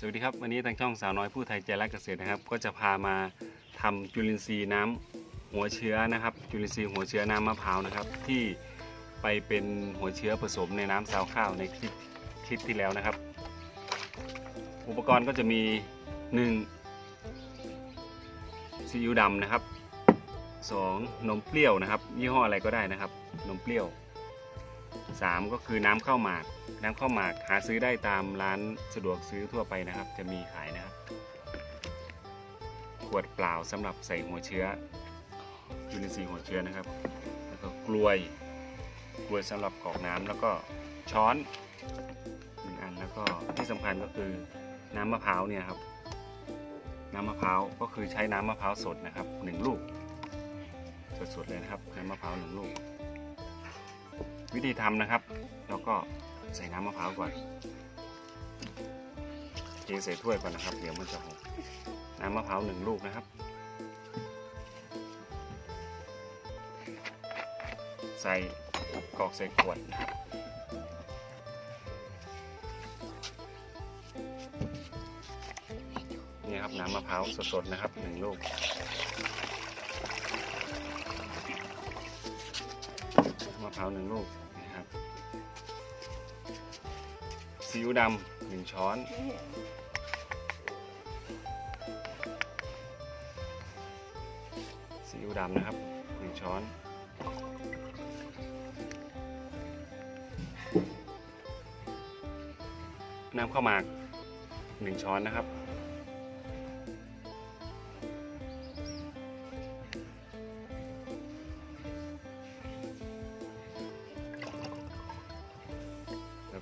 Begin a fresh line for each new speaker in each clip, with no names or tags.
สวัสดีครับ วันนี้ทางช่องสาวน้อยผู้ไทยใจรักเกษตรนะครับ ก็จะพามาทำจุลินทรีย์น้ำหัวเชื้อนะครับ จุลินทรีย์หัวเชื้อน้ำมะพร้าวนะครับ ที่ไปเป็นหัวเชื้อผสมในน้ำซาวข้าวในคลิปคลิปที่แล้วนะครับ อุปกรณ์ก็จะมี1ซีอิ๊วดำนะครับ 2. นมเปรี้ยวนะครับ ยี่ห้ออะไรก็ได้นะครับ นมเปรี้ยว 3 ก็คือน้ำข้าวหมาก น้ำข้าวหมากหาซื้อได้ตามร้านสะดวกซื้อทั่วไปนะครับ จะมีขายนะครับ ขวดเปล่าสำหรับใส่หัวเชื้อจุลินทรีย์หัวเชื้อนะครับ แล้วก็กลวยกลวยสำหรับกรอกน้ำแล้วก็ช้อนหนึ่งอันแล้วก็ที่สำคัญก็คือน้ำมะพร้าวเนี่ยครับ น้ำมะพร้าวก็คือใช้น้ำมะพร้าวสดนะครับหนึ่งลูก สดๆเลยนะครับน้ำมะพร้าวหนึ่งลูก วิธีทำนะครับ เราก็ใส่น้ำมะพร้าวก่อนเทใส่ถ้วยก่อนนะครับ เดี๋ยวมันจะหกน้ำมะพร้าวหนึ่งลูกนะครับ ใส่กรอกใส่ขวดนะครับนี่ครับน้ำมะพร้าวสดๆนะครับหนึ่งลูก พร้าวหนึ่งลูกนะครับซีอิ๊วดำหนึ่งช้อนซีอิ๊วดำนะครับหนึ่งช้อนน้ำข้าวหมากหนึ่งช้อนนะครับ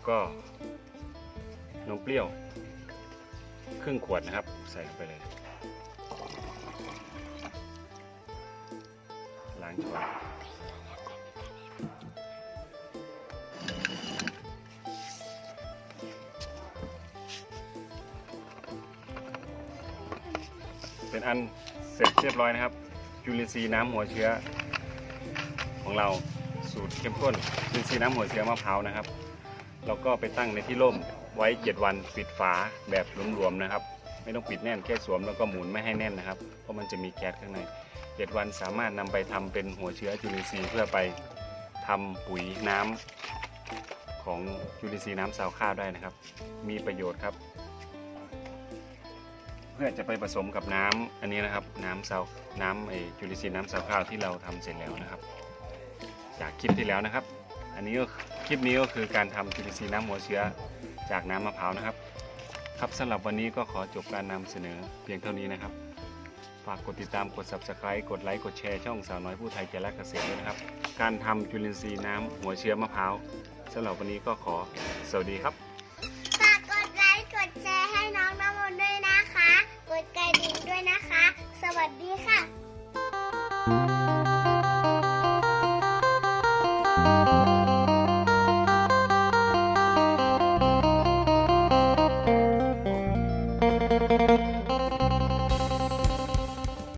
ก็นมเปรี้ยว ครึ่งขวดนะครับ ใส่เข้าไปเลยล้างช้อนเป็นอันเสร็จเรียบร้อยนะครับจุลินทรีย์น้ำหัวเชื้อของเราสูตรเข้มข้นจุลินทรีย์น้ำหัวเชื้อมะพร้าวนะครับ เราก็ไปตั้งในที่ร่มไว้ 7 วันปิดฝาแบบหลวมๆนะครับ ไม่ต้องปิดแน่นแค่สวมแล้วก็หมุนไม่ให้แน่นนะครับ เพราะมันจะมีแก๊สข้างใน 7 วันสามารถนำไปทำเป็นหัวเชื้อจุลินทรีย์เพื่อไปทำปุ๋ยน้ำของจุลินทรีย์น้ำซาวข้าวได้นะครับ มีประโยชน์ครับ เพื่อจะไปผสมกับน้ำอันนี้นะครับ น้ำซาวน้ำไอจุลินทรีย์น้ำซาวข้าวที่เราทำเสร็จแล้วนะครับ จากคลิปที่แล้วนะครับ อันนี้ก็ คลิปนี้ก็คือการทำจุลินทรีย์น้ำหัวเชื้อจากน้ำมะพร้าวนะครับ ครับสำหรับวันนี้ก็ขอจบการนำเสนอเพียงเท่านี้นะครับ ฝากกดติดตามกด subscribe กดไลค์กดแชร์ช่องสาวน้อยผู้ไทยใจรักเกษตรด้วยนะครับ การทำจุลินทรีย์น้ำหัวเชื้อมะพร้าวสำหรับวันนี้ก็ขอสวัสดีครับ